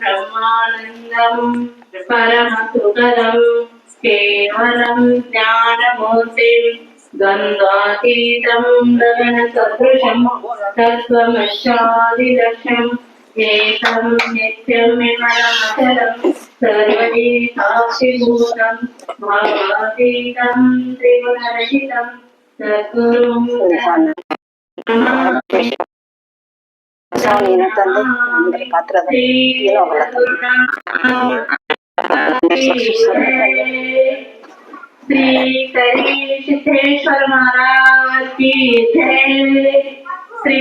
ब्रह्मानन्दम् परमसुखदम् केवलम् ज्ञानमूर्तिम् द्वन्द्वातीतम् गगनसदृशम् तत्त्वमशादिलक्ष्यम् एकम् नित्यं विमलमचलम् साक्षिभूतम् मातीतम् त्रिगुणरहितम् सद्गुरुम् सद्गुरुं ನೀನ ತಂದೆ ಅಂದ್ರೆ ಪಾತ್ರದಲ್ಲಿ ಏನೂ ಆಗಲ್ಲ श्री करी सिद्धेश्वर महाराज की जय श्री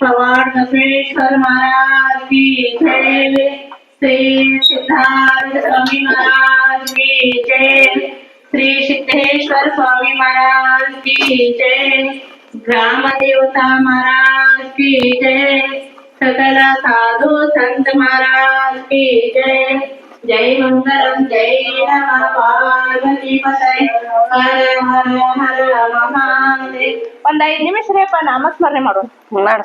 पवार बसवेश्वर महाराज की जय श्री सिद्धार्थ स्वामी महाराज की जय श्री सिद्धेश्वर स्वामी महाराज की जय ग्राम देवता महाराज की जय सकल साधु संत महाराज की जय जय मंगलम जय नमः पार्वती पतय हर हर हर महादेव ಒಂದ್ ಐದ್ ನಿಮಿಷ ರೀಪ್ಪ ನಾಮಸ್ಮರಣೆ ಮಾಡೋಣ ಮಾಡು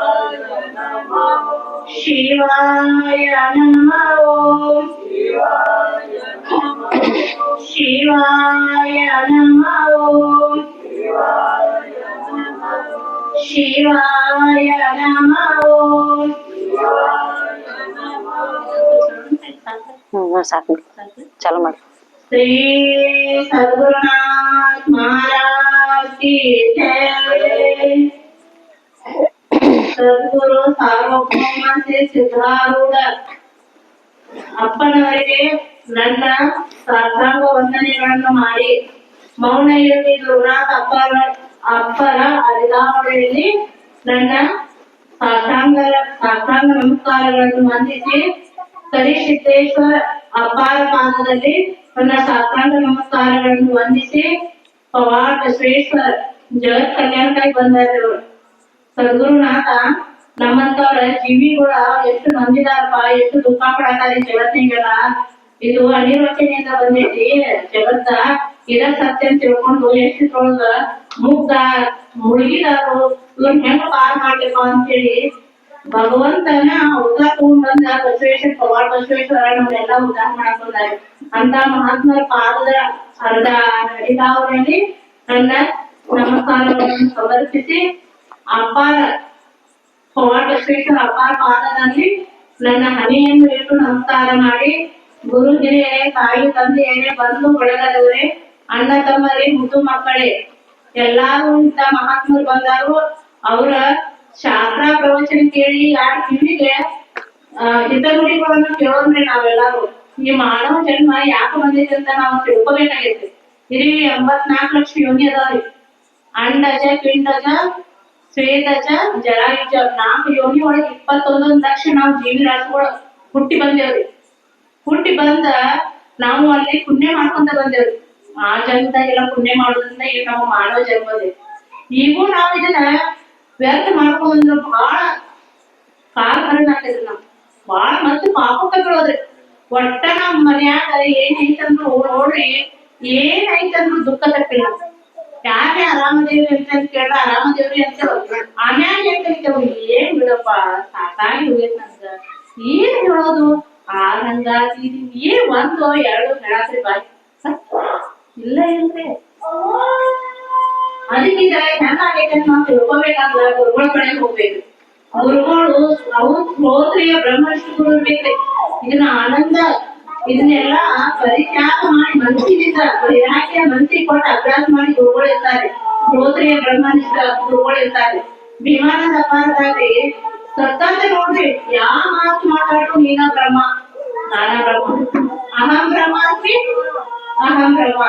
शिवाय नमो। ॐ शिवाय नमः। ॐ शिवाय नमः चलो मैडम श्री सद्गुरुनाथ महाराज की जय। ಸದ್ಗುರು ಸಾರ್ವಭೌಮ ಶ್ರೀ ಸಿದ್ಧಾರೂಢ ಅಪ್ಪನವರಿಗೆ ನನ್ನ ಸಾಷ್ಟಾಂಗ ವಂದನೆಗಳನ್ನು ಮಾಡಿ ಮೌನ ಇರಲಿ ಗುರುನಾಥ ಅಪ್ಪರ ಅಪ್ಪರ ಅರಿದಾವಣೆಯಲ್ಲಿ ನನ್ನ ಸಾಷ್ಟಾಂಗ ಸಾಷ್ಟಾಂಗ ನಮಸ್ಕಾರಗಳನ್ನು ವಂದಿಸಿ ಕರಿಸಿದ್ದೇಶ್ವರ ಅಪ್ಪಾರ ಪಾದದಲ್ಲಿ ನನ್ನ ಸಾಷ್ಟಾಂಗ ನಮಸ್ಕಾರಗಳನ್ನು ವಂದಿಸಿ ಪವಾಡ ಶ್ರೇಷ್ಠ ಜಗತ್ ಕಲ್ಯಾಣಕ್ಕಾಗಿ ಬಂದಾರೆ. ಸದ್ಗುರುನಾಥ, ನಮ್ಮಂತವ್ರ ಜೀವಿಗಳ ಎಷ್ಟು ನೊಂದಿದಾರಪ್ಪ ಎಷ್ಟು ದುಃಖ ಪಡಕಾರಿ ಜಗತ್ತಿಗೆಲ್ಲ ಇದು ಅನಿರ್ವಚನೆಯಿಂದ ಬಂದೈತಿ. ಜಗತ್ತ ಇದ ಸತ್ಯ ಅಂತ ತಿಳ್ಕೊಂಡು ಎಷ್ಟೊಳಗ ಮುಗ್ಧ ಮುಳುಗಿದಾರು. ಇವ್ರ ಹೆಂಗ ಪಾರ್ ಮಾಡ್ಬೇಕು ಅಂತೇಳಿ ಭಗವಂತನ ಉದ್ದಾರ ತಗೊಂಡ್ ಬಂದ ಬಸವೇಶ್ವರ, ಪವಾಡ ಬಸವೇಶ್ವರ ನಮ್ಮೆಲ್ಲ ಉದ್ಧಾರ ಮಾಡಕ್ ಬಂದಾರ ಅಂತ ಮಹಾತ್ಮರ ಪಾದದ ಅರ್ಧ ಅಡಿದಾವರಲ್ಲಿ ನನ್ನ ನಮಸ್ಕಾರವನ್ನು ಸಮರ್ಪಿಸಿ ಅಪಾರ ಬಸವೇಶ್ವರ ಅಪಾರ ಪಾದದಲ್ಲಿ ನನ್ನ ಹಣೆಯನ್ನು ಇಟ್ಟು ನಮಸ್ಕಾರ ಮಾಡಿ ಗುರು ಹಿರಿಯರೇ ತಾಯಿ ತಂದೆಯರೇ ಬಂಧು ಬಳಗದವರೇ ಅಣ್ಣ ತಮ್ಮರೇ ಮುದ್ದು ಮಕ್ಕಳೇ ಎಲ್ಲಾರು ಇಂತ ಮಹಾತ್ಮರು ಬಂದಾರು ಅವರ ಶಾಸ್ತ್ರ ಪ್ರವಚನ ಕೇಳಿ ಯಾರ ಕಿವಿಗೆ ಆ, ಹಿತನುಡಿಗಳನ್ನ ಕೇಳೋದ್ರಿ ನಾವೆಲ್ಲರೂ. ಈ ಮಾನವ ಜನ್ಮ ಯಾಕೆ ಬಂದೈತೆ ಅಂತ ನಾವು ತಿಳ್ಕೊಬೇಕಾಗೈತಿ ಇಲ್ಲಿ ಎಂಬತ್ನಾಲ್ಕು ಲಕ್ಷ ಯೋನಿ ಅದಾವ್ರಿ. ಅಂಡಜ ಪಿಂಡಜ ಶ್ವೇತಜ ಜರಾಯುಜ ನಾಲ್ಕು ಯೋನಿ ಒಳಗೆ ಇಪ್ಪತ್ತೊಂದೊಂದು ಲಕ್ಷ ನಾವು ಜೀವಿ ರಾಶಿಗಳು ಹುಟ್ಟಿ ಬಂದೇವ್ರಿ ಹುಟ್ಟಿ ಬಂದ ನಾವು ಅಲ್ಲಿ ಪುಣ್ಯ ಮಾಡ್ಕೊಂತ ಬಂದೇವ್ರಿ ಆ ಜನ್ಮದಾಗೆಲ್ಲ ಪುಣ್ಯ ಮಾಡೋದ್ರಿಂದ ಈಗ ನಾವು ಮಾನವ ಜನ್ಮದೆ ಈಗೂ ನಾವು ಇದನ್ನ ವ್ಯರ್ಥ ಮಾಡ್ಕೊಂಡ್ರ ಬಹಳ ಕಾರಣ ಆಗ್ತೈತ್ರಿ ನಾವು ಬಹಳ ಮತ್ತೆ ಪಾಪ ಬೀಳೋದ್ರಿ ಒಟ್ಟ ನಮ್ ಮನ್ಯಾಗ ಏನ್ ಐತಂದ್ರು ನೋಡ್ರಿ, ಏನ್ ಐತಂದ್ರು ದುಃಖ ತಪ್ಪಿಲ್ಲ. ಯಾರೇ ಆರಾಮದೇವಿ ಅಂತ ಕೇಳ ಆರಾಮದೇವ್ರಿ ಅಂತ ಆಮ್ಯಾಗ ಕಲಿತವ್ ಏನ್ ಬಿಡಪ್ಪ, ಸಾಕಾಗಿ ಹೋಗೈತ್ ನನ್ಗ ಏನ್ ಹೇಳೋದು? ಆ ಹಂಗ ಇದು ಏನ್ ಒಂದು, ಎರಡು ಹೇಳಾತ್ರಿ ಬಾಯ್. ಇಲ್ಲ ಇಲ್ರಿ. ಅದಕ್ಕೆ ಇದ ಹೆಂಗಾಗೈತೆ ಅಂತ ನಾವ್ ತಿಳ್ಕೊಬೇಕಂದ್ರ ಗುರುಗಳ ಕಡೆ ಹೋಗ್ಬೇಕು. ಗುರುಗಳು, ಅವ್ರು ಶ್ರೋತ್ರಿಯ ಬ್ರಹ್ಮರ್ಷಿ ಗುರು ಇರ್ಬೇಕ್ರಿ. ಇದನ್ನ ಆನಂದ ಇದನ್ನೆಲ್ಲ ಪರಿತ್ಯಾಗ ಮಾಡಿ ಮನಸ್ಸಿನಿಂದ ಯಾಕೆ ಮನಸ್ಸಿಗೆ ಕೊಟ್ಟು ಅಭ್ಯಾಸ ಮಾಡಿ ಗುರುಗಳಿರ್ತಾರೆ ಹೋದ್ರೆ ಬ್ರಹ್ಮನಿಷ್ಠ ಗುರುಗಳಿರ್ತಾರೆ ಭೀಮಾನಂದ ಅಪಾರದಾಗಿ ಸತ್ತಂತೆ ನೋಡ್ರಿ, ಯಾವ ಮಾತು ಮಾತಾಡ್ರು ನೀನ ಬ್ರಹ್ಮ? ನಾನ ಬ್ರಹ್ಮ. ಅಹಂ ಬ್ರಹ್ಮಾಸ್ತಿ ಅಹಂ ಬ್ರಹ್ಮ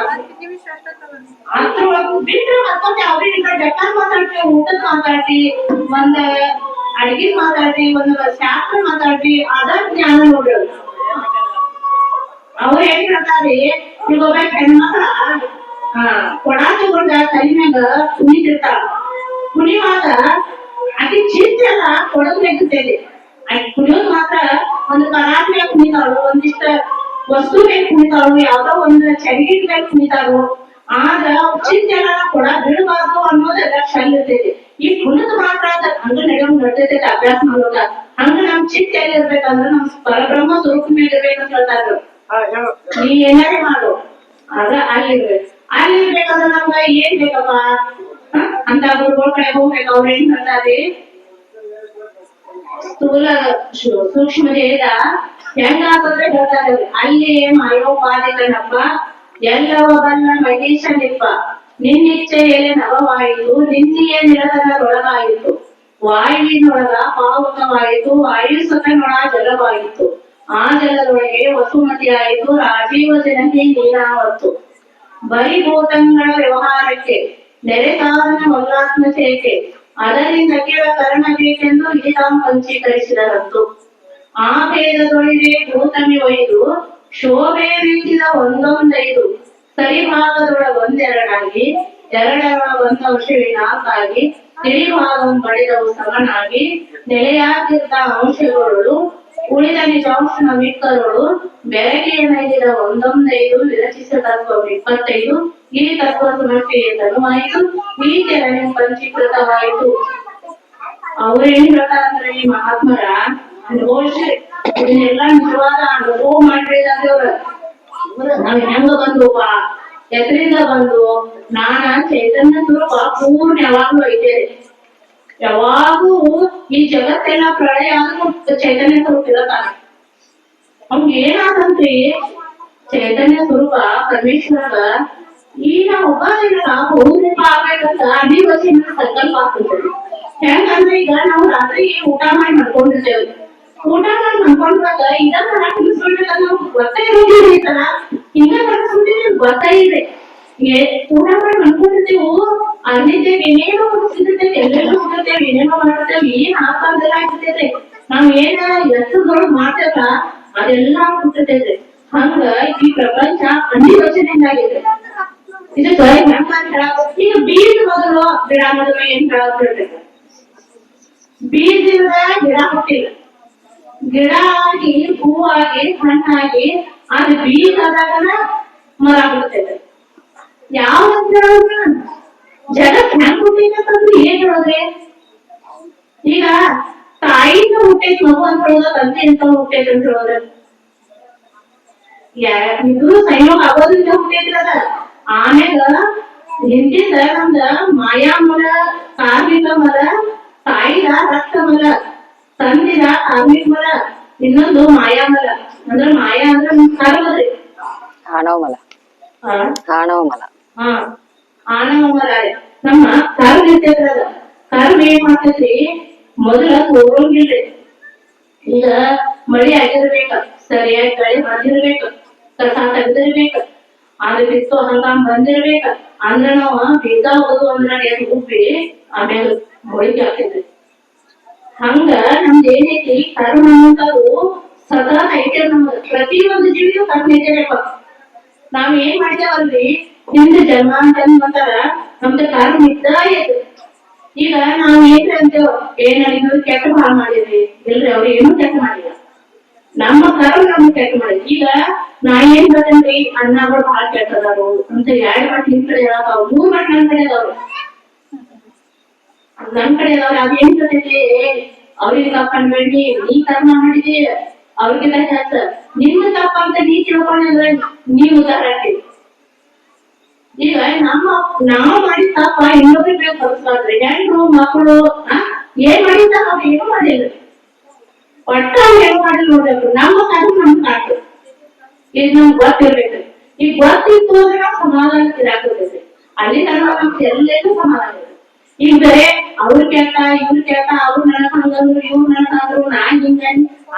ಅದ್ರ ಬಿಟ್ರೆ ಮತ್ತೊಂದು ಯಾವ್ದು ಈಗ ಮಾತಾಡ್ರಿ, ಊಟದ ಮಾತಾಡ್ರಿ, ಒಂದ್ ಅಡಿಗೆ ಮಾತಾಡ್ರಿ, ಒಂದ್ ಶಾಸ್ತ್ರ ಮಾತಾಡ್ರಿ ಅದ ಜ್ಞಾನ ನೋಡ್ರಿ ಅವ್ರು ಏನ್ ಹೇಳ್ತಾರಿ ಈಗ ಒಬ್ಬ ಹೆಣ್ಮಕ್ಳ ಕೊಡ ತಗೊಂಡ ತಲೆ ಮ್ಯಾಗ ಕುಣಿತಿರ್ತಾಳ ಕುಣಿವಾಗ ಚಿಂತೆ ಅಲ್ಲ, ಕೊಡದ ಮ್ಯಾಗಿರ್ತೈತಿ ಆಕಿ ಕುಣಿಯೋದ್ ಮಾತ್ರ, ಒಂದು ಕರಾಟ್ ಮ್ಯಾಗ ಕುಣಿತಾಳು, ಒಂದಿಷ್ಟ ವಸ್ತು ಮೇಲೆ ಕುಣಿತಾಳು, ಯಾವ್ದೋ ಒಂದ್ ಚರಿಗಿಟ್ ಮೇಲೆ ಕುಣಿತಾಳು. ಆಗ ಚಿಂತೆಲ್ಲ ಕೊಡ ಬಿಡಬಾರ್ದು ಅನ್ನೋದೆಲ್ಲ ಶೈಲಿ ಇರ್ತೈತಿ. ಈ ಕುಣಿದ್ ಮಾತ್ರ ಹಂಗ ನಡೆಯೋ ನಡ್ತೈತಿ ಅಭ್ಯಾಸ ಮಾಡೋದ. ಹಂಗ ನಮ್ ಚಿಂತೆ ಎಲ್ಲಿ ಇರ್ಬೇಕಂದ್ರ ನಮ್ ಪರಬ್ರಹ್ಮ ಸ್ವರೂಪ ಮೇಲೆ ಇರ್ಬೇಕಂತ ಹೇಳ್ತಾರ. ನೀ ಏನಾರೇ ಮಾಡು. ಅದ ಅಲ್ಲಿರ್ಬೇಕು ಅಲ್ಲಿರ್ಬೇಕಂದ್ರ ನಮ್ಗ ಏನ್ ಬೇಕಪ್ಪ? ಅಂತ ಗುರುಗಳ ಕಡೆ ಹೋಗ್ಬೇಕು. ಅವ್ರ ಏನ್ ಹೇಳ್ತಾರಿ ಸ್ಥೂಲ ಸೂಕ್ಷ್ಮ ದೇಹದ ಹೆಂಗಾಗಂದ್ರೆ ಹೇಳ್ತಾರೆ ಅವ್ರು. ಅಲ್ಲಿ ಮಾಯೋಪಾದಿತನಪ್ಪ ಎಲ್ಲವ ಬಲ್ಲ ಮಹೇಶನಿಪ್ಪ ನಿನ್ನಿಚ್ಛೆ ಎಲೆ ನವವಾಯಿತು, ನಿನ್ನೆಯ ನಿರತನದೊಳಗಾಯಿತು ವಾಯುವಿನೊಳಗ ಪಾವಕವಾಯಿತು ವಾಯುಸತನೊಳ ಜಲವಾಯಿತು. ಆ ಜನರೊಳಗೆ ವಸುಮತಿಯಾಯಿತು. ರಾಜೀವ ಜನತೆ ಬರಿ ಬರಿಭೂತಗಳ ವ್ಯವಹಾರಕ್ಕೆ, ನೆರೆ ಕಾರಣ ವಲ್ಲಾತ್ಮತೆಯಕ್ಕೆ ಅದರಿಂದ ಕೆಳ ಕರ್ಣ ಬೇಕೆಂದು ಹಿಡಿತಾಂ ಪಂಚೀಕರಿಸಿದರಂತು. ಆ ಭೇದದೊಳಗೆ ಭೂತಮಿ ಒಯ್ದು, ಶೋಭೆ ಮಿಂಚಿದ ಒಂದೊಂದೈದು. ಸರಿಭಾಗದೊಳ ಒಂದೆರಡಾಗಿ, ಎರಡರ ಒಂದು ಅಂಶವೇ ನಾಲ್ಕಾಗಿ ತಿಳಿಭಾಗಂ ಪಡೆದವು ಸಮನಾಗಿ, ನೆಲೆಯಾಗಿದ್ದ ಅಂಶಗಳು ಉಳಿದ ಬೆಳಗ್ಗೆ ನೈದಿದ ಒಂದೊಂದೈದು ವಿರಚಿಸ ತತ್ವ ಇಪ್ಪತ್ತೈದು ಈ ತತ್ವ ಸಮಸ್ಯೆಯಿಂದನುವಾಯಿತು ಈ ತೆರನೆ ಪಂಚೀಕೃತವಾಯಿತು ಅವ್ರೇನ್ ಹೇಳ್ತಾರಂದ್ರೆ ಈ ಮಹಾತ್ಮರ ಅನುಭವಿಸಿ, ಇದನ್ನೆಲ್ಲ ನಿಜವಾದ ಅನುಭವ ಮಾಡಿದಂತವ್ರ ನಾವ್ ಹೆಂಗ ಬಂದುವ ಎದರಿಂದ ಬಂದು ನಾನ ಚೈತನ್ಯ ಸ್ವರೂಪ ಪೂರ್ಣ ಯಾವಾಗ್ಲೂ ಐತೆ. ಯಾವಾಗೂ ಈ ಜಗತ್ತೆಲ್ಲ ಪ್ರಳಯ ಆದ್ರೂ ಚೈತನ್ಯ ಸ್ವರೂಪ ತಾನೆ. ಅವ್ನ್ ಏನಾದಂತ್ರಿ ಚೈತನ್ಯ ಸ್ವರೂಪ ಪರಮೇಶ್ವರ ಈ ನಾವು ಒಬ್ಬ ಬಹುರೂಪ ಆಗ್ಬೇಕಂತ ಅನಿವಚನ ಸಂಕಲ್ಪ ಆಗ್ತದೆ. ಹೆಂಗಂದ್ರೆ ಈಗ ನಾವು ರಾತ್ರಿ ಊಟ ಮಾಡಿ ಮಾಡ್ಕೊಂಡಿರ್ತೇವೆ ಊಟ ಮಾಡಿ ಮಾಡ್ಕೊಂಡಾಗ ಇದನ್ನ ನಾವು ಗೊತ್ತೇ ಇರೋದಿಲ್ಲ ಈ ತರ ಹಿಂಗ ಕಳ್ಸ್ಕೊಂಡ್ರೆ ಗೊತ್ತೇ ಇದೆ. ಮಾಡಿ ಮಲ್ಕೊಂಡಿರ್ತೀವಿ ಅಲ್ಲಿದ್ದೇವೆ ಏನೇನೋ ಸಿಗುತ್ತೇವೆ ಎಲ್ಲೆಲ್ಲೋ ಹೋಗಿರ್ತೇವೆ ಏನೇನೋ ಮಾಡಿರ್ತೇವೆ ಏನ್ ಹಾಕಂದೆಲ್ಲ ಆಗಿರ್ತೈತೆ ನಾವ್ ಏನ ಎತ್ತರದೊಳಗ್ ಮಾಡ್ತೇವಲ್ಲ, ಅದೆಲ್ಲ ಹಂಗ ಈ ಪ್ರಪಂಚ ಅನಿವಚನೆಯಿಂದಾಗಿದೆ ಇದಕ್ಕ ಹೆಂಗ ಈಗ ಬೀಜ ಮೊದಲು ಗಿಡ ಬೀಜದಿಂದ ಗಿಡ ಹುಟ್ಟಿಲ್ಲ. ಗಿಡ ಆಗಿ, ಹೂವಾಗಿ, ಹಣ್ಣಾಗಿ ಅದು ಬೀಜ ಆದಾಗನ ಮರ ಯಾವ ಜಗತ್ ಹೆಂಗ್ ಹುಟ್ಟಿನಂತಂದ್ರೆ ಏನ್ ಹೇಳೋದ್ರಿ? ಈಗ ತಾಯಿನ ಹುಟ್ಟೈತ್ ಮಗು ಅಂತ ಹೇಳೋದ ತಂದೆ ಅಂತ ಹುಟ್ಟೈತ್ ಅಂತ ಹೇಳೋದ್ರ? ಇದು ಸಂಯೋಗ ಆಗೋದ್ರಿಂದ ಹುಟ್ಟೈತಿ ಅದ. ಆಮ್ಯಾಗ ಹಿಂದಿದ ನಮ್ದ ಮಾಯಾ ಮಲ ಕಾರ್ಮಿಕ ಮಲ ತಾಯಿದ ರಕ್ತ ಮಲ ತಂದಿದ ಕಾರ್ಮಿಕ ಮಲ ಇನ್ನೊಂದು ಮಾಯಾ ಮಲ ಅಂದ್ರ ಮಾಯಾ ಅಂದ್ರ ಕರ್ಮದ್ರಿ. ಕಾಣೋ ಮಲ. ಕಾಣೋ ಮಲ. ಹಾ ಆನವ ನಮ್ಮ ಕರ್ಮ ಇರ್ತೈತ್ರ ಅದ ಕರ್ಮ ಏನ್ ಮಾಡ್ತೈತ್ರಿ ಮೊದಲ ತೋರೋಂಗಿಲ್ರಿ ಈಗ ಮಳಿ ಆಗಿರ್ಬೇಕ, ಸರಿಯಾಗಿ ಕಳೆ ಬಂದಿರ್ಬೇಕ, ಕಸ ತೆಗ್ದಿರ್ಬೇಕ ಅದು ಬಿತ್ತು, ಹಂಗಾಮ್ ಬಂದಿರ್ಬೇಕ, ಅಂದ್ರ ನಾವ ಬೀಜ ಹೋದು ಅಂದ್ರ ಏನ್ ಉಪ್ಪಿ ಆಮೇಲೆ ಮೊಳಿಗೆ ಹಾಕಿದ್ರಿ ಹಂಗ ನಮ್ದು ಏನೈತಿ, ಕರ್ಮ ಅಂತಾವು ಸದಾ ಐತೆ ನಮ್ದು. ಪ್ರತಿ ಒಂದು ಜೀವಿಗೂ ಕರ್ಮ ಐತೆನಪ್ಪ ನಾವ್ ಏನ್ ಮಾಡ್ತೇವಲ್ರಿ? ನಿಮ್ದು ಜನ್ಮ ಅಂತ ನಮ್ದು ಕರ್ಮ ಇದ್ದ ಇದು ಈಗ ನಾವ್ ಏನ್ ಅಂತೇವ ಏನ್ ಇದು ಕೆಟ್ಟ ಭಾಳ ಮಾಡಿದ್ರಿ ಇಲ್ರಿ ಅವ್ರು ಏನು ಕೆಟ್ಟ ಮಾಡಿಲ್ಲ. ನಮ್ಮ ಕರ್ಮ ನಮ್ಗೆ ಕೆಟ್ಟ ಮಾಡಿದ್ವಿ ಈಗ ನಾ ಏನ್ ಬರ್ತೇನ್ರಿ ಅಣ್ಣಗಳು ಬಹಳ ಕೆಟ್ಟದಾರು ಅಂತ ಎರಡು ಮಾತು ನಿಮ್ ಕಡೆ ಹೇಳಪ್ಪ ಮೂರ್ ಮಾತು ನನ್ ಕಡೆ ಅದಾವ್ರು ನನ್ ಕಡೆ ಅದಾವ್ರ ಅದ್ ಏನ್ ಬರ್ತೈತಿ ಅವ್ರಿಗೆ ತಪ್ಪ ಅನ್ಬೇಡಿ ನೀ ಕರ್ಮ ಮಾಡಿದಿ ಅವ್ರಿಗೆಲ್ಲ ಜಾಸ್ತ ನಿಮ್ಮ ತಪ್ಪ ಅಂತ ನೀ ತಿಳ್ಕೊಂಡ್ರೆ ನೀವು ಉದಾಹರಣೆ ಈಗ ನಮ್ಮ ನಾವು ಮಾಡಿದ ತಪ್ಪ ಇನ್ನೊಬ್ರಿಗೆ ಕಲಿಸ್ಬಾರ್ದ್ರಿ ಹೆಣ್ಣು ಮಕ್ಕಳು ಏನ್ ಮಾಡಿದ ಅವ್ರು ಏನು ಮಾಡಿಲ್ಲ. ಒಟ್ಟ ಅವ್ರು ಮಾಡಿ ಮಾಡಿಲ್ಲ ನೋಡ್ಬೇಕು ನಮ್ಮ ಕರ್ಮ ನಮ್ಗೆ ಕಾಡ್ತು ಈಗ ನಮ್ಗೆ ಗೊತ್ತಿರ್ಬೇಕು. ಈಗ ಗೊತ್ತಿತ್ತು ಅಂದ್ರೆ ನಾವು ಸಮಾಧಾನ ಇದಾಗ್ತದೆ ಅಲ್ಲಿ ತನಕ ನಮ್ಗೆ ಎಲ್ಲೇನು ಸಮಾಧಾನ ಈಗ ಬರೇ ಅವ್ರ ಕೇಳ್ತಾ, ಇವ್ರ ಕೇಳ್ತಾ, ಅವ್ರು ನನಗ್ ಇವ್ರು ನನಗ್ ನಾ ಹಿಂಗ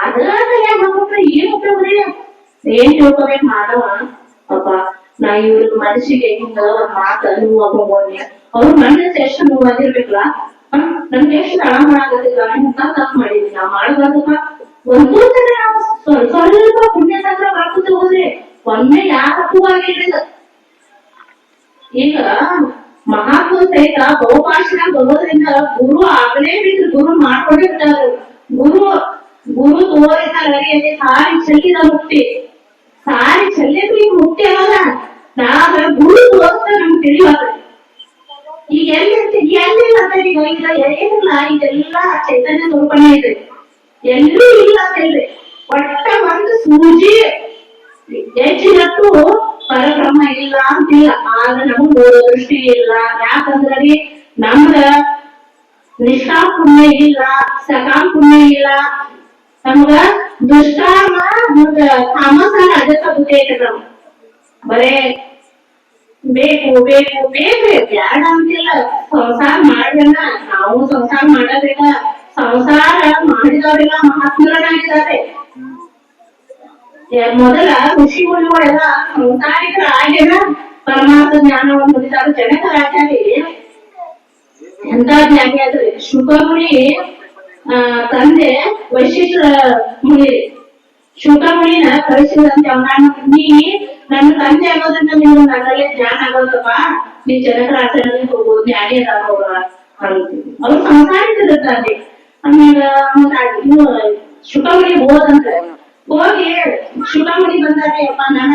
ಅದ ತಲ್ಯಾಗ ಮಾಡ್ಕೊಂಡ್ರೆ ಏನ್ ಉಪಯೋಗ ಏನ್ ತಿಳ್ಕೊಬೇಕು ಮಾಡವ ಅಪ್ಪ ನಾ ಇವ್ರ ಮನಸ್ಸಿಗೆ ಹಿಂಗ ಒಂದ್ ಮಾತ ನೋವು ಹೋಗೋಣಿ ಅವ್ರ ಮನಸ್ಸು ಎಷ್ಟು ನೋವಾಗಿರ್ಬೇಕಲ್ಲ ನಮ್ಗೆ ಎಷ್ಟು ಆರಾಮ ಆಗತ್ತಿಲ್ಲ ಅಂತ ತಪ್ಪು ಮಾಡಿದ್ವಿ ನಾ ಮಾಡಬಾರ್ದಪ್ಪ ಒಂದೂ ತರ ನಾವು ಸ್ವಲ್ಪ ಪುಣ್ಯ ಸಂಗ್ರಹ ಮಾಡ್ಕೊತ ಹೋದ್ರೆ ಒಮ್ಮೆ ಯಾರ ತಪ್ಪು ಆಗಿರ್ಲಿಲ್ಲ ಈಗ ಮಹಾತ್ಮ ಸಹಿತ ಬಹುಭಾಷಣ ಬರೋದ್ರಿಂದ ಗುರು ಆಗ್ಲೇಬೇಕು ಗುರು ಮಾಡ್ಕೊಂಡಿರ್ತಾರ ಗುರು ಗುರು ತೋರಿದ ನಡಿಯಲ್ಲಿ ಸಾರಿ ಚೆಲ್ಲಿದ ಮುಕ್ತಿ. ಸಾರಿ ಈಗ ಮುಕ್ತಿ ಅಲ್ಲ. ನಾವ ಗುರು ಅಂತ ನಮ್ಗೆ ತಿಳಿಯೋದು. ಈಗ ಎಲ್ಲಿ ಎಲ್ಲಿ ಅಂತ ಈಗ ಈಗ ಏನಿಲ್ಲ ಇದೆಲ್ಲ ಚೈತನ್ಯ ಸ್ವರೂಪನೇ ಇದೆ. ಎಲ್ಲೂ ಇಲ್ಲ ಅಂತ ಒಟ್ಟ ಒಂದು ಸೂಜಿ. ಹೆಚ್ಚಿನಟ್ಟು ಪರಬ್ರಹ್ಮ ಇಲ್ಲ ಅಂತಿಲ್ಲ. ಆದ್ರೆ ನಮಗ್ ದೃಷ್ಟಿ ಇಲ್ಲ. ಯಾಕಂದ್ರೆ ರೀ ನಮ್ಗ ಪುಣ್ಯ ಇಲ್ಲ ಸಕಾಮ ಪುಣ್ಯ ಇಲ್ಲ. ನಮ್ಗ ದುಷ್ಕರ್ಮ ಮುಂದ ತಾಮಸನ ಅದಕ್ಕ ಬುದ್ಧಿ ನಮ್ಗ. ಬರೇ ಬೇಕು ಬೇಕು ಬೇಕು, ಬ್ಯಾಡ ಅಂತಿಲ್ಲ. ಸಂಸಾರ ಮಾಡ್ಬೇಡ, ನಾವು ಸಂಸಾರ ಮಾಡಬೇಕ ಸಂಸಾರ ಮಾಡಿದವರೆಲ್ಲ ಮಹಾತ್ಮರನಾಗಿದ್ದಾರೆ ಮೊದಲ ಋಷಿ ಮುನಿಗಳೆಲ್ಲ ಪರಮಾರ್ಥ ಜ್ಞಾನವನ್ನು ಹೊಂದಿದ್ದಾರೆ ಜನಕರಾಚಾರಿ ಎಂತ ಜ್ಞಾನಿ ಆದ್ರೆ? ಶುಕಮುನಿ ಆ ತಂದೆ ವೈಶಿಷ್ಟ ಮುಳಿ. ಶುಕಮುನಿನ ಕಳಿಸಿದಂತೆ ಅವನ ನೀ ನನ್ನ ತಂದೆ ಆಗೋದ್ರಿಂದ ನೀವು ನನ್ನಲ್ಲಿ ಜ್ಞಾನ ಆಗೋದಪ್ಪ. ನೀ ಜನಕರ ಆಚರಣೆ ಹೋಗ್ಬೋದು ಜ್ಞಾನಿ ಅದಾವ ಅವ್ರ ಸಂಸಾರಿಕರಿರ್ತಾರೆ ಆಮೇಲೆ ಇನ್ನು ಶುಕಮುನಿ ಹೋದಂತ. ಹೋಗಿ ಶುಕಮುನಿ ಬಂದಾರೆ ಅಪ್ಪ, ನಾನ,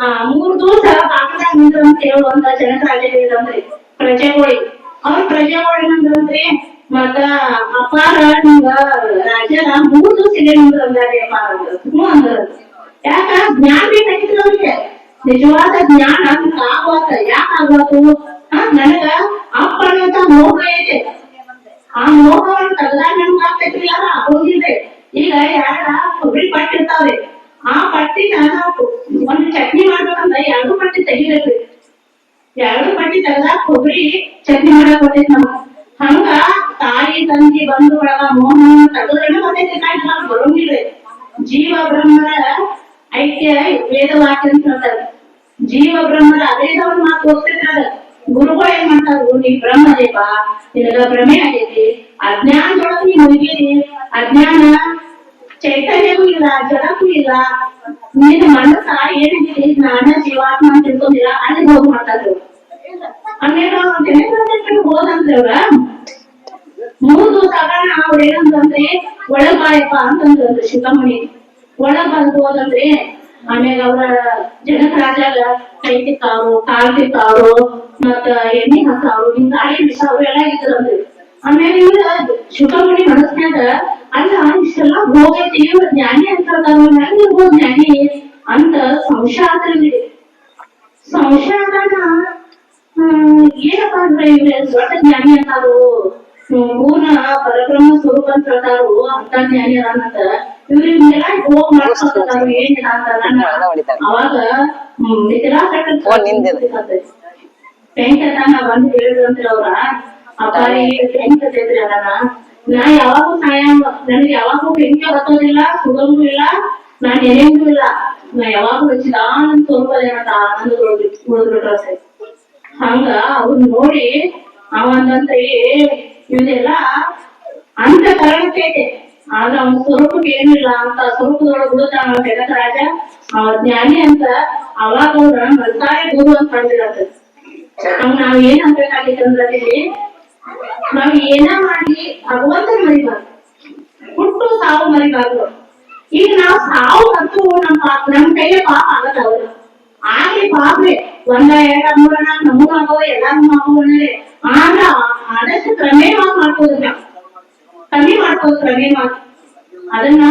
ಆ, ಮೂರ್ ದಿವಸ ಬಾಕದಾಗ ನಿಂದ್ರು ಅಂತ ಹೇಳುವಂತ ಜನಕರಾಜ ಹೇಳಿದಂದ್ರಿ ಪ್ರಜೆಗೋಳಿ. ಅವ್ರ ಪ್ರಜೆಗಳು ಅಂದ್ರಂತ್ರಿ ಮತ್ತ ಅಪಾರ ರಾಜನ ಮೂರ್ ನಿಂದ್ರು ಅಂದಾರೆ ಅಪಾರ ಅಂದ್ರು. ಯಾಕ ಜ್ಞಾನ ಬೇಕಾಗಿತ್ತು ಅವ್ರಿಗೆ. ನಿಜವಾದ ಜ್ಞಾನ ನಿಮ್ಗೆ ಆಗ್ವಾತ ಯಾಕ ಆಗ್ವಾತು ನನಗ ಅಪ್ಪ ಅನ್ನೋಂತ ಮೋಹ ಇದೆ ಆ ಮೋಹವನ್ನು ತಗ್ದಾಗ ನಮ್ಗೆ ಆಗ್ತೈತಿಲ್ಲ ಹೋಗಿದೆ ಈಗ ಯಾರ ಕೊಬ್ಬರಿ ಪಟ್ಟಿರ್ತಾವ್ರಿ. ಆ ಪಟ್ಟಿ ನಾನು ಒಂದ್ ಚಟ್ನಿ ಮಾಡ್ಬೇಕಂದ್ರ ಎರಡು ಪಟ್ಟಿ ತೆಗಿಬೇಕ್ರಿ ಎರಡು ಪಟ್ಟಿ ತೆಗ್ದಾಗ ಕೊಬ್ಬರಿ ಚಟ್ನಿ ಮಾಡಕ್ ಬರ್ತೈತಿ ನಮ್ಗ. ಹಂಗ ತಾಯಿ ತಂದಿ ಬಂಧು ಒಳಗ ಮೋಹವನ್ನು ತೆಗೆದ್ರೆ ಬರ್ತೈತಿ ಕಾಯಿ ನಮ್ಗ್ ಬರೋಂಗಿಲ್ರಿ ಜೀವ ಬ್ರಹ್ಮರ ಐಕ್ಯ, ವೇದ ವಾಕ್ಯ ಅಂತ ಹೇಳ್ತಾರೆ. ಜೀವ ಬ್ರಹ್ಮರ ಅದೇದವ್ರ ಮಾತು ಹೋಗ್ತೈತ್ರಿ ಅದ? ಗುರುಗಳು ಏನ್ ಮಾಡ್ತಾರು? ನೀ ಬ್ರಹ್ಮದೇವ ನಿನಗ ಭ್ರಮೆ ಆಗೈತಿ. ಅಜ್ಞಾನದೊಳಗ ನೀ ಮುಳುಗಿರಿ. ಅಜ್ಞಾನ ಚೈತನ್ಯವೂ ಇಲ್ಲ ಜಡಕ್ಕೂ ಇಲ್ಲ. ನಿನ್ನ ಮನಸ್ಸ ಏನಾಗಿದೆ ನಾನ ಜೀವಾತ್ಮ ಅಂತ ತಿಳ್ಕೊಂಡಿಲ್ಲ ಅಲ್ಲಿ ಹೋಗಿ ಮಾಡ್ತಾರ ಆಮೇಲೆ ಹೋದಂದ್ರೆ ಅವ್ರ ಮೂರ್ ಆಗೋಣ ಅವ್ರು ಏನಂತಂದ್ರೆ ಒಳಗ್ ಬಾಯಪ್ಪ ಅಂತಂದ್ರಂದ್ರೆ ಶಿವಮಣಿ. ಒಳಗ್ ಬಂದು ಹೋದಂದ್ರೆ ಆಮೇಲೆ ಅವ್ರ ಜನಕ ರಾಜ್ಯಾಗ ಕೈ ತಿಕ್ಕಾರು ಮತ್ತ ಎಣ್ಣೆ ಹಾಕಾವು ಹಿಂಗ ಗಾಳಿ ಬಿಸಾರು ಎಲ್ಲ ಇದ್ರಂದ್ರಿ ಆಮೇಲೆ ಇವ್ರ ಶಿವಮಣಿ ಮನಸ್ನ್ಯಾಗ ಅಲ್ಲ, ಇಷ್ಟೆಲ್ಲ ಹೋಗೈತಿ, ಇವ್ರ ಜ್ಞಾನಿ ಅಂತ ಹೆಂಗ್ ಜ್ಞಾನಿ ಅಂತ ಸಂಶಯ ಆದ್ರಿ ಸಂಶಯ ಆದಾಗ ಏನಪ್ಪಾ ಅಂದ್ರೆ, ಇವ್ರೆ ದೊಡ್ಡ ಜ್ಞಾನಿ ಅಂತಾರು. ಪೂರ್ಣ ಪರಬ್ರಹ್ಮ ಸ್ವರೂಪ ಅಂತ ಹೇಳ್ತಾರು ಅಂತ ಜ್ಞಾನಿ ಅದಾನಂತ ಇವ್ರು ಇವನ್ನೆಲ್ಲ ಹೋಗ್ ಮಾಡ್ಕೊತಾರು ಏನಿಲ್ಲ ಅಂತ. ಅವಾಗ ನಿಜರಾ ನಿದ್ರಾ ಕಟ್ಟ ತಾನ ನಿಂದಿದೆ. ವೆಂಕಟನ ಬಂದು ಹೇಳಿದ್ರಂತ್ರಿ ಅವ್ರ. ಅಪ್ಪಾರಿ ಹೆಂಗತೈತ್ರಿ ಅದನ್ನ ನಾ ಯಾವಾಗೂ ಸಹಾಯ ನನಗೆ ಯಾವಾಗೂ ಬೆಂಕಿ ಹತ್ತೋದಿಲ್ಲ ಸುಗಮೂ ಇಲ್ಲ ನಾನ್ ಎಳೆಯಂಗೂ ಇಲ್ಲ. ನಾ ಯಾವಾಗೂ ಹಚ್ಚಿದ ಆನಂದ ಸ್ವರೂಪದೇನಂತ ಆನಂದದೊಳಗೆ ಉಳಿದ್ಬಿಟ್ರಸೆ ಹಂಗ ಅವ್ರು ನೋಡಿ ಅವಂದಂತ ಇವನ್ನೆಲ್ಲ ಅಂತ ಕಾರಣಕ್ಕೈತೆ ಆಗ ಅವನ ಸ್ವರೂಪಕ್ಕೆ ಏನಿಲ್ಲ ಅಂತ ಸ್ವರೂಪದೊಳಗೆ ಉಳಿದಾನ ಜಗತ್ ರಾಜ ಅವ ಜ್ಞಾನಿ ಅಂತ ಅವಾಗ ಅವ್ರ ಮಲ್ತಾರೆ ಗುರು ಅಂತ ಕಂಡಿರತ್ತೆ ಅವ್ ನಾವ್ ಏನ್ ಅನ್ಬೇಕಾಗಿತ್ತು ಅಂದ್ರೆ ಇಲ್ಲಿ ನಾವ್ ಏನ ಮಾಡಿ ಭಗವಂತನ ಮರಿಬಾರ್ದು. ಹುಟ್ಟು ಸಾವು ಮರಿಬಾರ್ದು. ಈಗ ನಾವ್ ಸಾವು ಮತ್ತು ನಮ್ ಪಾಪ, ನಮ್ ಕೈಗೆ ಪಾಪ ಆಗತ್ತ ಅವ್ರು ಆಗ್ಲಿ ಪಾಪ್ರಿ ಒಂದ ಎರಡ ಮೂರ ನಾಲ್ಕು ನಮಗೂ ಆಗೋ ಎಲ್ಲಾರು ಆಗೋವನ್ರಿ ಆದ್ರ ಆದಷ್ಟು ಕ್ರಮೇಣವಾಗಿ ಮಾಡ್ಕೋದ್ರಿ ನಾವ್ ಕಮ್ಮಿ ಮಾಡ್ಕೋದ್ ಕ್ರಮೇಣವಾಗಿ ಅದನ್ನ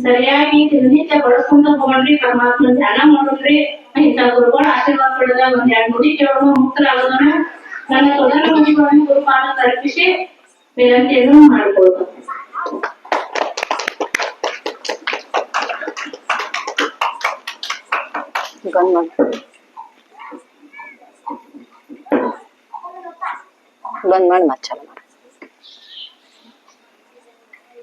ಸರಿಯಾಗಿ ದಿನನಿತ್ಯ ಬಳಸ್ಕೊಂತ ಹೋಗ್ರಿ ಪರಮಾತ್ಮ ಧ್ಯಾನ ಮಾಡೋದ್ರಿ ಇಂಥ ಗುರುಗಳ ಆಶೀರ್ವಾದ ಪಡೆದ ಒಂದ್ ಎರಡ್ ನುಡಿ ಕೇಳೋಣ ಮುಕ್ತರಾಗೋದನ್ನ ನನ್ನ ತೊದಲ ಮನೆಗಳನ್ನು ಗುರುಪಾದ ತಲುಪಿಸಿ ವಿನಂತಿಯನ್ನು ಮಾಡಿಕೊಳ್ಬೇಕು ಗನ್ गणगण मच्छर